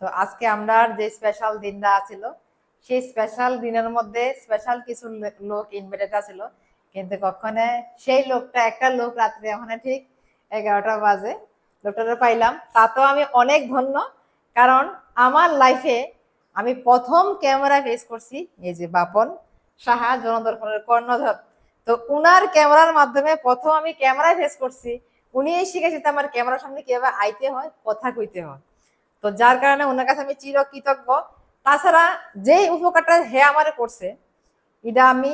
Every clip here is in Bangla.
তো আজকে আমরা যে স্পেশাল দিনটা ছিল সেই স্পেশাল দিনের মধ্যে স্পেশাল কিছু লোক ইনভাইটেড আছিল। কিন্তু কখনো সেই লোকটা, একটা লোক রাত্রে ওখানে ঠিক এগারোটা বাজে লোকটা পাইলাম। তাতেও আমি অনেক ধন্য, কারণ আমার লাইফে আমি প্রথম ক্যামেরা ফেস করছি এই যে বাপন সাহা জনদর্পণের কর্ণধর। তো উনার ক্যামেরার মাধ্যমে প্রথম আমি ক্যামেরা ফেস করছি। উনি শিখেছে আমার ক্যামেরার সামনে কীভাবে আইতে হয়, কথা কইতে হয়। তো যার কারণে ওনার কাছে আমি চির কৃতজ্ঞ তাছাড়া যেই উপকারটা হে আমারে করছে এটা আমি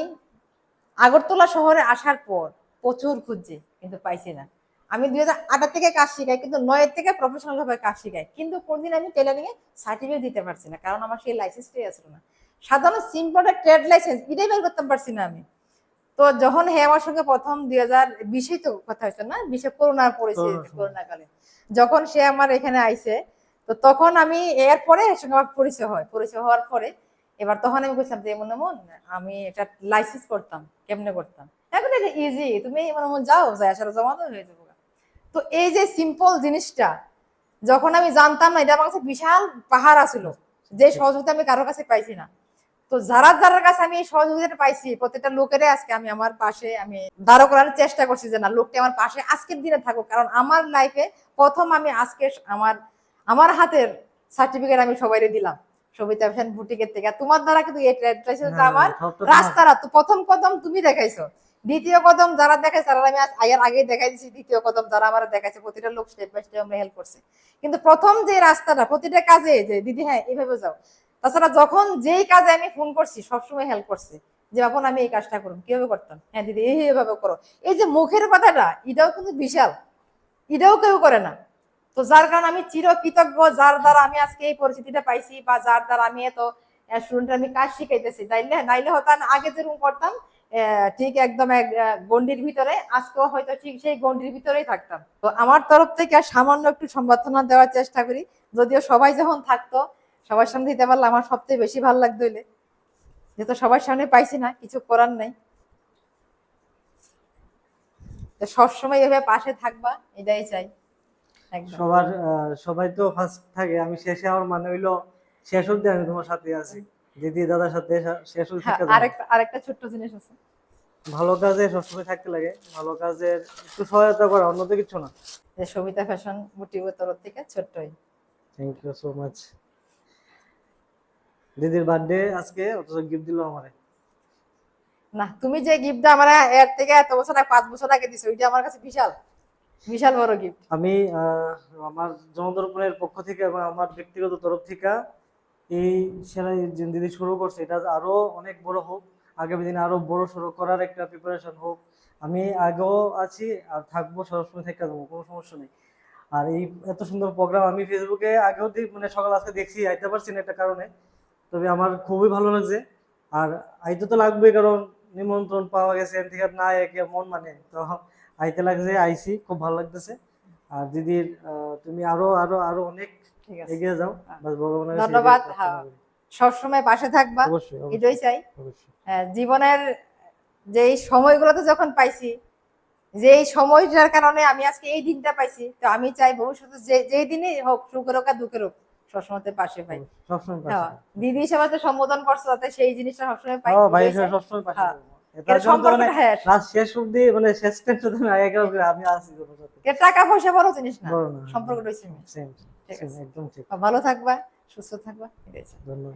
আগরতলা শহরে আসার পর প্রচুর খুঁজছি কিন্তু পাইছি না। আমি দুই হাজার আঠার থেকে কাজ শিখাই কিন্তু নয়ের থেকে প্রফেশনাল ভাবে কাজ শিখাই। কিন্তু কোনদিন আমি টেলারিং এ সার্টিফিকেট দিতে পারছি না কারণ আমার সেই লাইসেন্সটাই আসলো না। সাধারণ সিম্পল ট্রেড লাইসেন্স এটাই বের করতে পারছি না আমি। তো যখন হে আমার সঙ্গে প্রথম দুই হাজার বিশে তো কথা হয়েছে না বিশে করোনার পরিস্থিতি করোনার করোনা কালে যখন সে আমার এখানে আইছে তো তখন আমি এর পরে এর সঙ্গে আমার পরিচয় হয়। পরিচয় হওয়ার পরে এবার তখন আমি বলছিলাম যে মনে মন আমি এটা লাইসেন্স করতাম কেমনে করতাম? এখন এটা ইজি তুমি মনে মন যাও যাই আসার জমা তো হয়ে যাব। তো এই যে সিম্পল জিনিসটা যখন আমি জানতাম না এটা আমার কাছে বিশাল পাহাড় আছিল যে সহযোগিতা আমি কারোর কাছে পাইছি না। তো যারা যারার কাছে আমি এই সহযোগিতাটা পাইছি প্রত্যেকটা লোকেরে আজকে আমি আমার পাশে আমি দাঁড়ো করার চেষ্টা করছি যে না লোকটি আমার পাশে আজকের দিনে থাকুক। কারণ আমার লাইফে প্রথম আমি আজকে আমার আমার হাতের সার্টিফিকেট আমি সবাইকে দিলাম। সবিতা ফ্যান বুটিকের থেকে। তোমার দ্বারা কিন্তু এই ট্রেড আমার রাস্তারা তো প্রথম কদম তুমি দেখাইছো। দ্বিতীয় কদম যারা দেখাইছে তারা আমি আগে দেখাই দ্বিতীয় কদম যারা আমার দেখাইছে প্রতিটা লোক স্টেপ বাই স্টেপ আমরা হেল্প করছে। কিন্তু প্রথম যে রাস্তাটা প্রতিটা কাজে যে দিদি হ্যাঁ এইভাবে যাও। তাছাড়া যখন যেই কাজে আমি ফোন করছি সবসময় হেল্প করছে। যে বাপন আমি এই কাজটা করুন কীভাবে করতাম? হ্যাঁ দিদি এইভাবে করো। এই যে মুখের কথাটা এটাও কিন্তু বিশাল। এটাও কেউ করে না। তো যার কারণে আমি চিরকৃতজ্ঞ যার দ্বারা আমি আজকে এই পরিস্থিতিটা পাইছি বা যার দ্বারা আমি এত স্টুডেন্ট আমি কাজ শিখাইতেছি। তাইলে নাইলে হয়তো আমি আগে যেরকম করতাম ঠিক একদম এক আহ, গণ্ডির ভিতরে আজকেও হয়তো ঠিক সেই গণ্ডির ভিতরেই থাকতাম। তো আমার তরফ থেকে সামান্য একটু সম্বর্ধনা দেওয়ার চেষ্টা করি। যদিও সবাই যখন থাকতো সবার সামনে দিতে পারলে আমার সবচেয়ে বেশি ভালো লাগতো হইলে যেহেতু সবার সামনে পাইছি না কিছু করার নাই। সবসময় এভাবে পাশে থাকবা এটাই চাই। সবার সবাই তো ফার্স্ট থাকে। আমি শেষে আমার মানে হইল শেষ অব্দি আমি তোমার সাথে আছি। দিদি দাদার সাথে শেষ অব্দি হ্যাঁ, আরেকটা আরেকটা ছোট্ট জিনিস আছে। ভালো কাজে সবসময় থাকতে লাগে। ভালো কাজের একটু সহায়তা করা অন্য তো কিছু না। যে সবিতা ফ্যাশন বুটিকের তরফ থেকে ছোট্টই। থ্যাংক ইউ সো মাচ দিদির বার্থডে আজকে অথচ গিফট দিল আমারে। না তুমি যে গিফটটা আমার এর থেকে এত বছর আগে পাঁচ বছর আগে দিছো ওইটা আমার কাছে বিশাল। বিশাল বড় গিফট আমি আমার জনদর্পণের পক্ষ থেকে এবং আমার ব্যক্তিগত তরফ থেকে এই সেলাই যে দিদি শুরু করছে। এটা আরও অনেক বড় হোক, আগামী দিনে আরও বড় সড়ো করার একটা প্রিপারেশন হোক। আমি আগেও আছি আর থাকব, সবসময় থেকে যাব, কোনো সমস্যা নেই। আর এই এত সুন্দর প্রোগ্রাম আমি ফেসবুকে আগেও মানে সকাল আজকে দেখছি, আইতে পারছি না একটা কারণে। তবে আমার খুবই ভালো লাগছে। আর আইতে তো লাগবেই, কারণ নিমন্ত্রণ পাওয়া গেছে এর থেকে না একে মন মানে। তো আইতে লাগছে আইসি খুব ভালো লাগতেছে। আর দিদির তুমি আরও আরও আরও অনেক এগিয়ে যাও। বাস ভগবানের ধন্যবাদ, হ্যাঁ। সবসময় পাশে থাকবা। এটাই চাই। হ্যাঁ, জীবনের যেই সময়গুলোতে যখন পাইছি যেই সময়টার কারণে আমি আজকে এই দিনটা পাইছি তো আমি চাই ভবিষ্যতে যে যেই দিনই হোক সুখের হোক আর দুঃখের হোক সবসময় পাশে পাই। হ্যাঁ। দিদি হিসেবে তো সম্বোধন করছ যাতে সেই জিনিসটা সবসময় পাই। হ্যাঁ। সবসময় পাশে মানে শেষ অব্দি মানে শেষ আমি আছি এর টাকা পয়সা বড় জিনিস না। ভালো থাকবা সুস্থ থাকবা। ঠিক আছে। ধন্যবাদ।